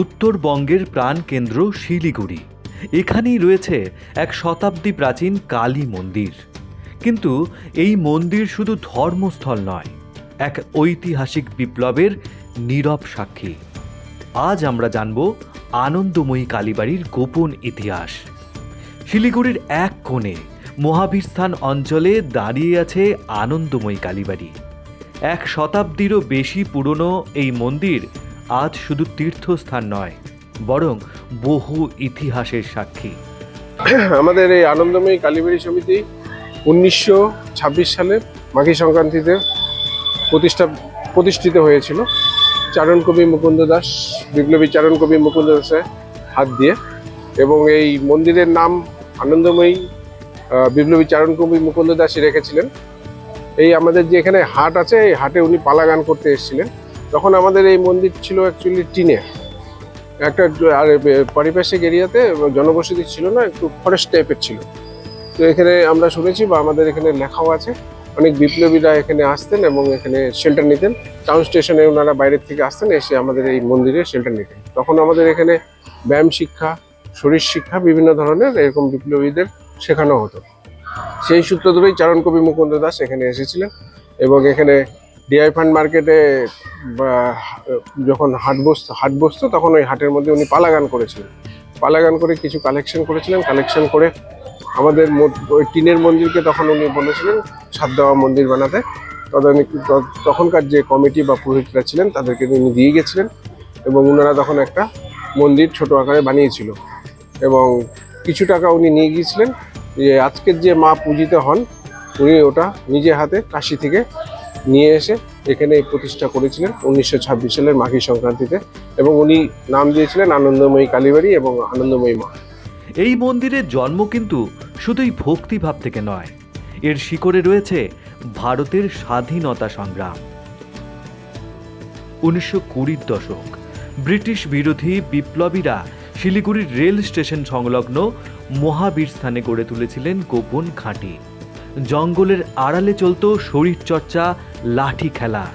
উত্তরবঙ্গের প্রাণকেন্দ্র শিলিগুড়ি। এখানেই রয়েছে এক শতাব্দী প্রাচীন কালী মন্দির। কিন্তু এই মন্দির শুধু ধর্মস্থল নয়, এক ঐতিহাসিক বিপ্লবের নীরব সাক্ষী। আজ আমরা জানব আনন্দময়ী কালীবাড়ির গোপন ইতিহাস। শিলিগুড়ির এক কোণে মহাবীরস্থান অঞ্চলে দাঁড়িয়ে আছে আনন্দময়ী কালীবাড়ি। এক শতাব্দীরও বেশি পুরনো এই মন্দির আজ শুধু তীর্থস্থান নয়, বরং বহু ইতিহাসের সাক্ষী। আমাদের এই আনন্দময়ী কালীবাড়ি সমিতি উনিশশো ছাব্বিশ সালে মাঘী সংক্রান্তিতে প্রতিষ্ঠা প্রতিষ্ঠিত হয়েছিল। চারণ কবি মুকুন্দ দাস, বিপ্লবী চারণ কবি মুকুন্দ দাসের হাত দিয়ে এবং এই মন্দিরের নাম আনন্দময়ী বিপ্লবী চারণ কবি মুকুন্দ দাসই রেখেছিলেন। এই আমাদের যে এখানে হাট আছে, এই হাটে উনি পালা গান করতে এসেছিলেন। তখন আমাদের এই মন্দির ছিল অ্যাকচুয়ালি টিনের একটা, আর পারিপার্শ্বিক এরিয়াতে জনবসতি ছিল না, একটু ফরেস্ট টাইপের ছিল। তো এখানে আমরা শুনেছি বা আমাদের এখানে লেখাও আছে, অনেক বিপ্লবীরা এখানে আসতেন এবং এখানে শেল্টার নিতেন। টাউন স্টেশনে ওনারা বাইরের থেকে আসতেন, এসে আমাদের এই মন্দিরে শেল্টার নিতেন। তখন আমাদের এখানে ব্যায়াম শিক্ষা, শরীর শিক্ষা, বিভিন্ন ধরনের এরকম বিপ্লবীদের শেখানো হতো। সেই সূত্র ধরেই চারণ কবি মুকুন্দ দাস এখানে এসেছিলেন এবং এখানে ডিআই ফান্ড মার্কেটে যখন হাট বসতো হাট বসতো, তখন ওই হাটের মধ্যে উনি পালাগান করেছিলেন। পালাগান করে কিছু কালেকশন করেছিলেন। কালেকশন করে আমাদের ওই টিনের মন্দিরকে তখন উনি বলেছিলেন ছাদ দেওয়া মন্দির বানাতে। তখনকার যে কমিটি বা পুরোহিতরা ছিলেন, তাদেরকে উনি দিয়ে গেছিলেন এবং ওনারা তখন একটা মন্দির ছোট আকারে বানিয়েছিল এবং কিছু টাকা উনি নিয়ে গিয়েছিলেন। যে আজকের যে মা পূজিত হন, উনি ওটা নিজে হাতে কাশি থেকে নিয়ে এসে এখানে প্রতিষ্ঠা করেছিলেন উনিশশো ছাব্বিশ সালের মাঘী সংক্রান্তিতে এবং উনি নাম দিয়েছিলেন আনন্দময়ী কালীবাড়ি এবং আনন্দময়ী মা এই মন্দিরের জন্ম কিন্তু শুধুই ভক্তিভাব থেকে নয়, এর শিকড়ে রয়েছে ভারতের স্বাধীনতা সংগ্রাম। উনিশশো কুড়ির দশক, ব্রিটিশ বিরোধী বিপ্লবীরা শিলিগুড়ির রেল স্টেশন সংলগ্ন মহাবীর স্থানে গড়ে তুলেছিলেন গোপন ঘাঁটি। জঙ্গলের আড়ালে চলত শরীরচর্চা লাঠি খেলা।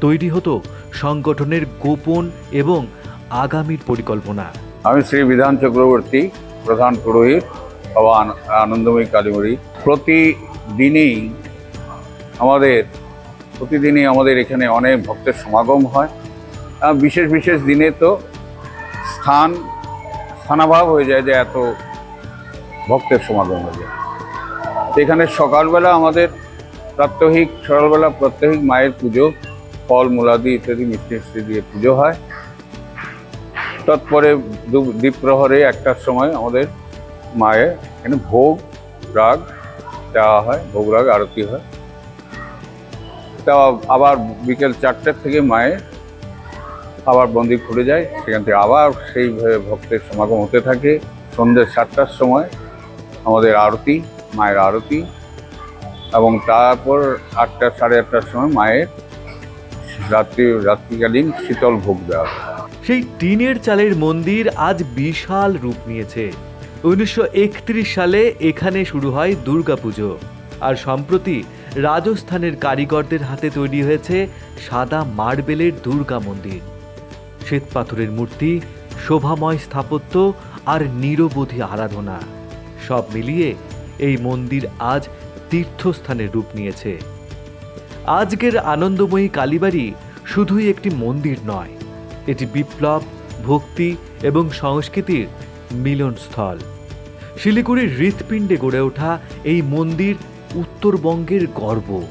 তৈরি হতো সংগঠনের গোপন এবং আগামীর পরিকল্পনা। আমি শ্রী বিধান চক্রবর্তী, প্রধান পুরোহিত, বাবা আন- আনন্দময়ী কালীবাড়ি। প্রতিদিনই আমাদের প্রতিদিনই আমাদের এখানে অনেক ভক্তের সমাগম হয়। বিশেষ বিশেষ দিনে তো স্থান, স্থানাভাব হয়ে যায় যে এত ভক্তের সমাগম হয়ে যায়। এখানে সকালবেলা আমাদের প্রাত্যহিক, সকালবেলা প্রাত্যহিক মায়ের পুজো, ফল, মূলাদি ইত্যাদি মিষ্টি মিষ্টি দিয়ে পুজো হয়। তৎপরে দ্বীপ্রহরে একটার সময় আমাদের মায়ের এখানে ভোগ, রাগ দেওয়া হয়, ভোগ, রাগ আরতি হয়। তা আবার বিকেল চারটের থেকে মায়ের আবার বন্দি খুলে যায়, সেখান থেকে আবার সেইভাবে ভক্তের সমাগম হতে থাকে। সন্ধ্যে সাতটার সময় আমাদের আরতি মায়ের আরতি এবং তারপর আটটা সাড়ে আটটার সময় মায়ের রাত্রি, রাত্রিকালীন শীতল ভোগ দেওয়া সেই টিনের চালের মন্দির আজ বিশাল রূপ নিয়েছে। উনিশশো একত্রিশ সালে এখানে শুরু হয় দুর্গাপুজো। আর সম্প্রতি রাজস্থানের কারিগরদের হাতে তৈরি হয়েছে সাদা মার্বেলের দুর্গা মন্দির। শ্বেতপাথরের মূর্তি, শোভাময় স্থাপত্য আর নিরবধি আরাধনা, সব মিলিয়ে এই মন্দির আজ তীর্থস্থানের রূপ নিয়েছে। আজকের আনন্দময়ী কালীবাড়ি শুধুই একটি মন্দির নয়, এটি বিপ্লব, ভক্তি এবং সংস্কৃতির মিলনস্থল। শিলিগুড়ির হৃৎপিণ্ডে গড়ে ওঠা এই মন্দির উত্তরবঙ্গের গর্ব।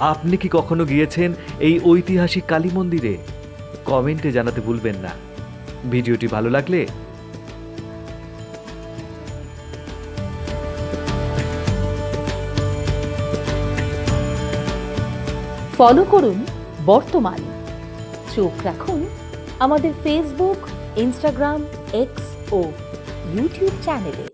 আপনি কি কখনো গিয়েছেন এই ঐতিহাসিক কালী মন্দিরে? কমেন্টে জানাতে ভুলবেন না। ভিডিওটি ভালো লাগলে ফলো করুন বর্তমান। চোখ রাখুন আমাদের ফেসবুক ইনস্টাগ্রাম এক্স ও ইউটিউব চ্যানেলে